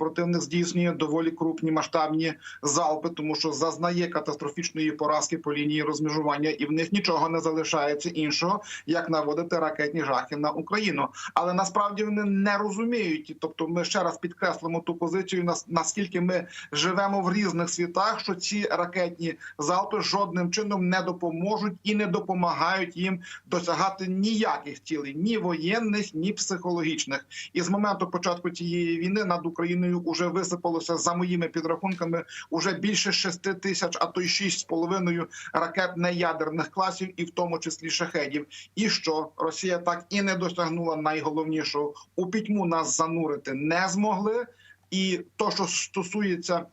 Противник здійснює доволі крупні масштабні залпи, тому що зазнає катастрофічної поразки по лінії розмежування, і в них нічого не залишається іншого, як наводити ракетні жахи на Україну. Але насправді вони не розуміють. Тобто, ми ще раз підкреслимо ту позицію, нас- наскільки ми живемо в різних світах, що ці ракетні залпи жодним чином не допоможуть і не допомагають їм досягати ніяких цілей, ні воєнних, ні психологічних. І з моменту початку цієї війни над Україною вже висипалося за моїми підрахунками уже більше 6 тисяч, а то й 6,5 ракет неядерних класів, і в тому числі шахедів. І що Росія так і не досягнула найголовнішого у пітьму нас занурити не змогли. І то, що стосується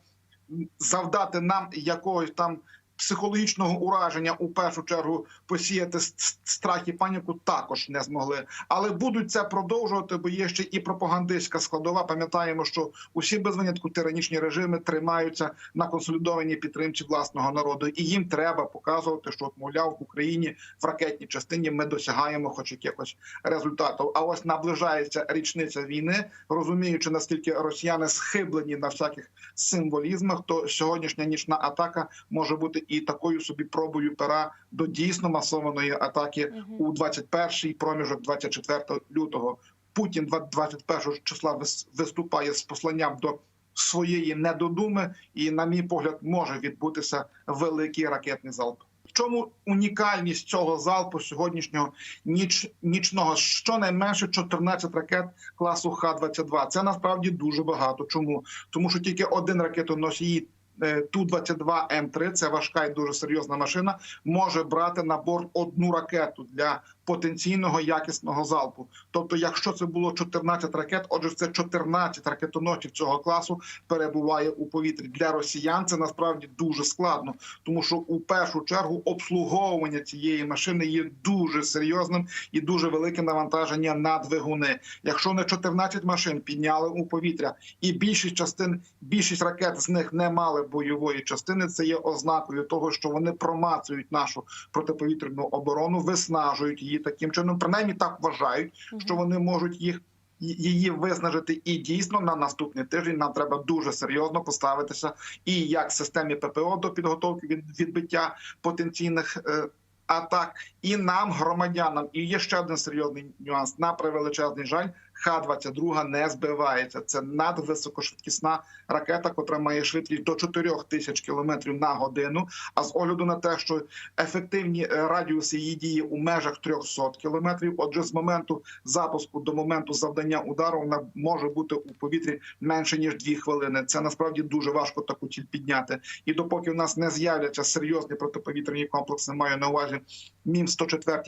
завдати нам якогось там психологічного ураження, у першу чергу посіяти страх і паніку, також не змогли. Але будуть це продовжувати, бо є ще і пропагандистська складова. Пам'ятаємо, що усі без винятку тиранічні режими тримаються на консолідованій підтримці власного народу, і їм треба показувати, що мовляв в Україні в ракетній частині ми досягаємо хоч якихось результатів. А ось наближається річниця війни, розуміючи наскільки росіяни схиблені на всяких символізмах, то сьогоднішня нічна атака може бути і такою собі пробою пера до дійсно масованої атаки у 21-й проміжок 24 лютого. Путін 21 числа вис- виступає з посланням до своєї недодуми, і, на мій погляд, може відбутися великий ракетний залп. В чому унікальність цього залпу сьогоднішнього ніч нічного? Щонайменше 14 ракет класу Х-22. Це насправді дуже багато. Чому? Тому що тільки один ракетоносій е, Ту-22 М3, це важка і дуже серйозна машина, може брати на борт одну ракету для потенційного якісного залпу. Тобто, якщо це було 14 ракет, отже, це 14 ракетоносців цього класу перебуває у повітрі. Для росіян це насправді дуже складно, тому що у першу чергу обслуговування цієї машини є дуже серйозним і дуже велике навантаження на двигуни. Якщо не 14 машин підняли у повітря, і більшість частин, більшість ракет з них не мали бойової частини, це є ознакою того, що вони промацують нашу протиповітряну оборону, виснажують її таким чином. Принаймні так вважають, що вони можуть їх. Її виснажити і дійсно на наступний тиждень нам треба дуже серйозно поставитися і як системі ППО до підготовки від відбиття потенційних е, атак, і нам, громадянам. І є ще один серйозний нюанс. На превеличезний жаль, Х-22 не збивається. Це надвисокошвидкісна ракета, котра має швидкість до 4 тисяч кілометрів на годину. А з огляду на те, що ефективні е, радіуси її дії у межах 300 кілометрів, отже, з моменту запуску до моменту завдання удару вона може бути у повітрі менше ніж 2 хвилини. Це насправді дуже важко таку ціль підняти. І допоки в нас не з'являться серйозні протиповітряні комплекси, маю на увазі мім 104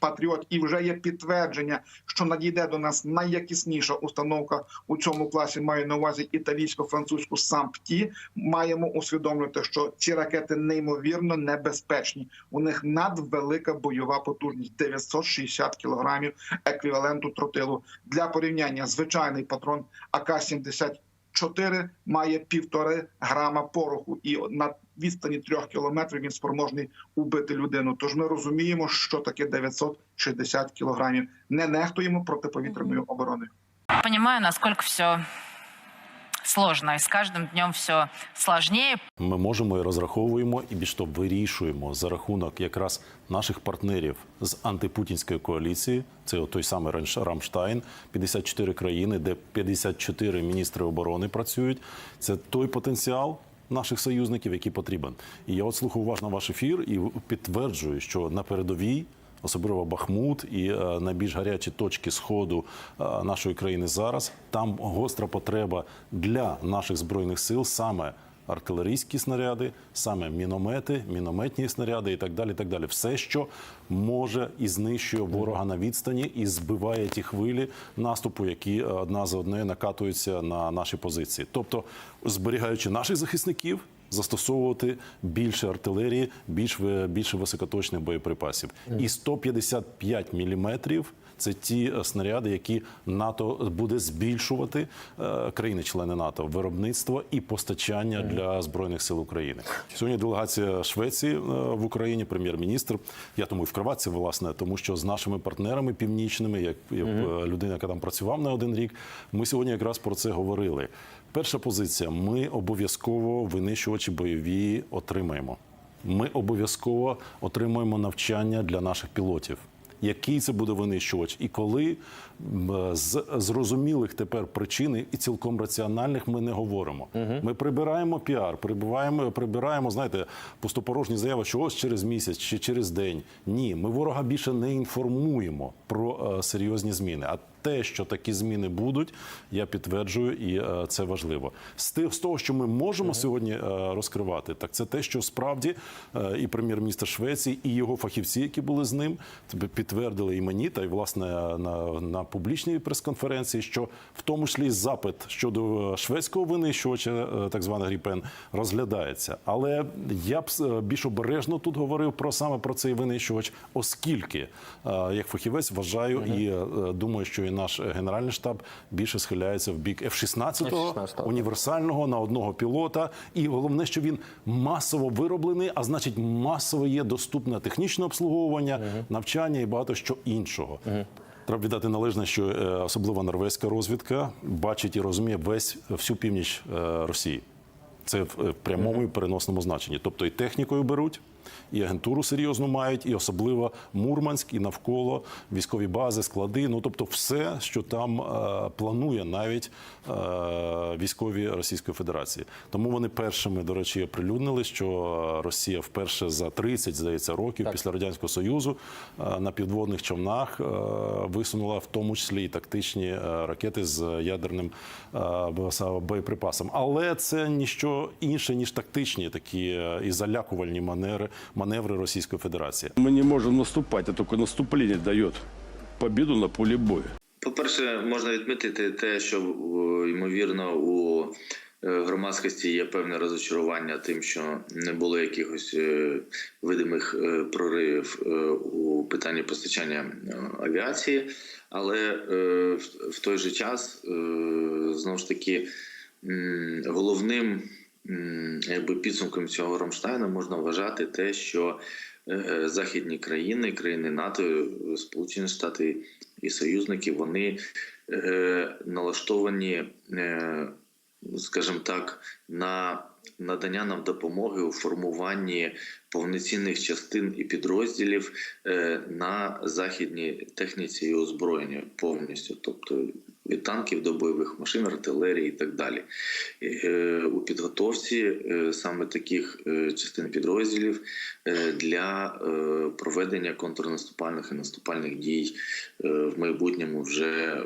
Патріот, і вже є підтвердження, що надійде до нас найякісніша установка у цьому класі. Маю на увазі італійсько-французьку сампті. Маємо усвідомлювати, що ці ракети неймовірно небезпечні. У них надвелика бойова потужність 960 кілограмів еквіваленту тротилу. Для порівняння звичайний патрон АК-70 4 має півтори грама пороху, і на відстані трьох кілометрів він спроможний убити людину. Тож ми розуміємо, що таке 960 кілограмів. Не нехтуємо протиповітряною обороною. Понимаю, насколько все сложно, и с каждым днем все сложнее. Ми можемо і розраховуємо, і більш того вирішуємо за рахунок якраз наших партнерів з антипутінської коаліції. Це той самий Рамштайн, 54 країни, де 54 міністри оборони працюють. Це той потенціал. Наших союзників, який потрібен, і я от слухав уважно ваш ефір і підтверджую, що на передовій, особливо Бахмут і е, найбільш гарячі точки сходу е, нашої країни зараз, там гостра потреба для наших збройних сил саме артилерійські снаряди, саме міномети, мінометні снаряди і так далі. Так далі. Все, що може і знищує ворога на відстані, і збиває ті хвилі наступу, які е, одна за одною накатуються на наші позиції. Тобто, зберігаючи наших захисників застосовувати більше артилерії, більш більше високоточних боєприпасів. І 155 міліметрів це ті е, снаряди, які НАТО буде збільшувати е, країни-члени НАТО виробництво і постачання для збройних сил України. Сьогодні делегація Швеції е, в Україні, прем'єр-міністр. Я тому і в Кроватці, власне, тому що з нашими партнерами північними, як, як людина, яка там працював не один рік, ми сьогодні якраз про це говорили. Перша позиція: ми обов'язково винищувачі бойові отримаємо. Ми обов'язково отримуємо навчання для наших пілотів. Який це буде винищувач, і коли з зрозумілих тепер причин і цілком раціональних ми не говоримо. Ми прибираємо піар, прибираємо, прибираємо, знаєте, пустопорожні заяви, що ось через місяць чи через день. Ні, ми ворога більше не інформуємо про е, серйозні зміни. А те, що такі зміни будуть, я підтверджую, і е, це важливо. З тих з того, що ми можемо сьогодні е, розкривати, так це те, що справді е, і прем'єр-міністр Швеції, і його фахівці, які були з ним, підтвердили і мені, та й власне на, на публічній прес-конференції, що в тому числі запит щодо шведського винищувача, е, так званий Гріпен, розглядається. Але я б е, більш обережно тут говорив про саме про цей винищувач, оскільки е, як фахівець вважаю і е, думаю, що і наш генеральний штаб більше схиляється в бік F-16, F-16, універсального на одного пілота. І головне, що він масово вироблений, а значить, масово є доступне технічне обслуговування, навчання і багато що іншого. Треба віддати належне, що е, особливо норвезька розвідка бачить і розуміє весь всю північ е, Росії. Це е, в прямому і переносному значенні. Тобто і технікою беруть, і агентуру серйозно мають, і особливо Мурманськ, і навколо військові бази, склади. Ну тобто, все, що там е, планує навіть е, військові Російської Федерації. Тому вони першими, до речі, оприлюднили, що Росія вперше за 30, здається, років після радянського союзу е, на підводних човнах е, висунула в тому числі і тактичні е, ракети з ядерним е, боєприпасом. Але це ніщо інше ніж тактичні такі е, і залякувальні манери маневри Російської Федерації. Мы не можем наступать, а только наступление дает победу на поле боя. По-перше, можна відмітити те, що е, ймовірно у е, громадськості є певне розочарування тим, що не було якихось е, видимих проривів у питанні постачання авіації, але в- той же час знову ж таки головним якби підсумком цього Рамштайну можна вважати те, що е, західні країни, країни НАТО, е, Сполучені Штати і союзники, вони е, налаштовані, е, скажімо так, на надання нам допомоги у формуванні повноцінних частин і підрозділів е, на західній техніці і озброєнні повністю, тобто танків до бойових машин, артилерії і так далі. Е, У підготовці е, саме таких е, частин підрозділів для проведення контрнаступальних і наступальних дій в майбутньому вже,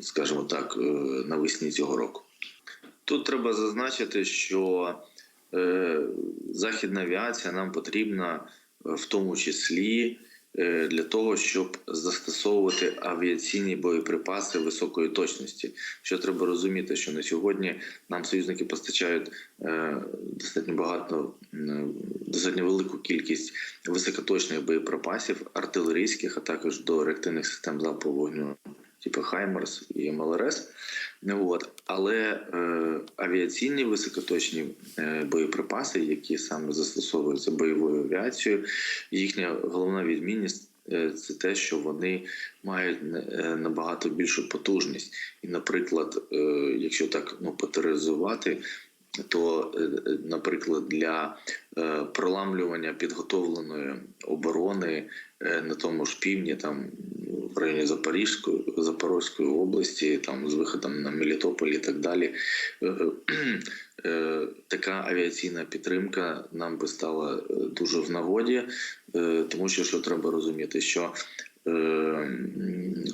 скажімо так, навесні цього року. Тут треба зазначити, що західна авіація нам потрібна в тому числі для того, щоб застосовувати авіаційні боєприпаси високої точності. Що треба розуміти, що на сьогодні нам союзники постачають е, достатньо багато, е, достатньо велику кількість високоточних боєприпасів, артилерійських, а також до реактивних систем залпового вогню. Типу Хаймерс і МЛРС, Ну, от. але е, авіаційні високоточні е, боєприпаси, які саме застосовуються бойовою авіацією, їхня головна відмінність е, це те, що вони мають е, набагато більшу потужність. І, наприклад, е, якщо так ну, потеризувати, то, е, наприклад, для е, проламлювання підготовленої оборони на тому ж півдні, там в районі Запорізької Запорізької області, там з виходом на Мелітополь і так далі, така авіаційна підтримка нам би стала е, дуже в нагоді, е, тому що що треба розуміти, що е,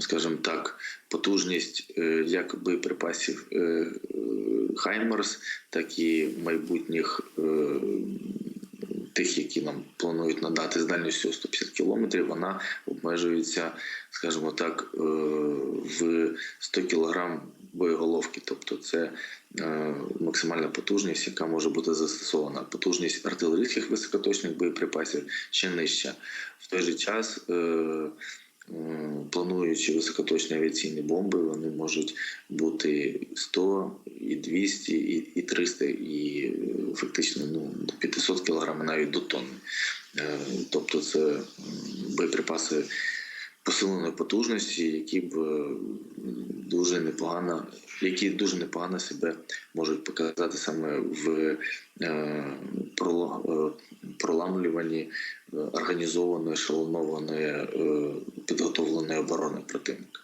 скажімо так, потужність як боєприпасів Хаймерс, так і майбутніх тих, які нам планують надати з дальністю 150 кілометрів, вона обмежується, скажімо так, е, в 100 кілограм боєголовки, тобто це е, максимальна потужність, яка може бути застосована. Потужність артилерійських високоточних боєприпасів ще нижча. В той же час, е, плануючи високоточні авіаційні бомби, вони можуть бути 100, і 200, і, і 300, і е, фактично ну, до 500 кг, навіть до тонни. Е, Тобто це боєприпаси посиленої потужності, які б е, дуже непогано, які дуже непогано себе можуть показати саме в е, е, проламлюванні організованої, шалонованої, е, підготовленої оборони противника.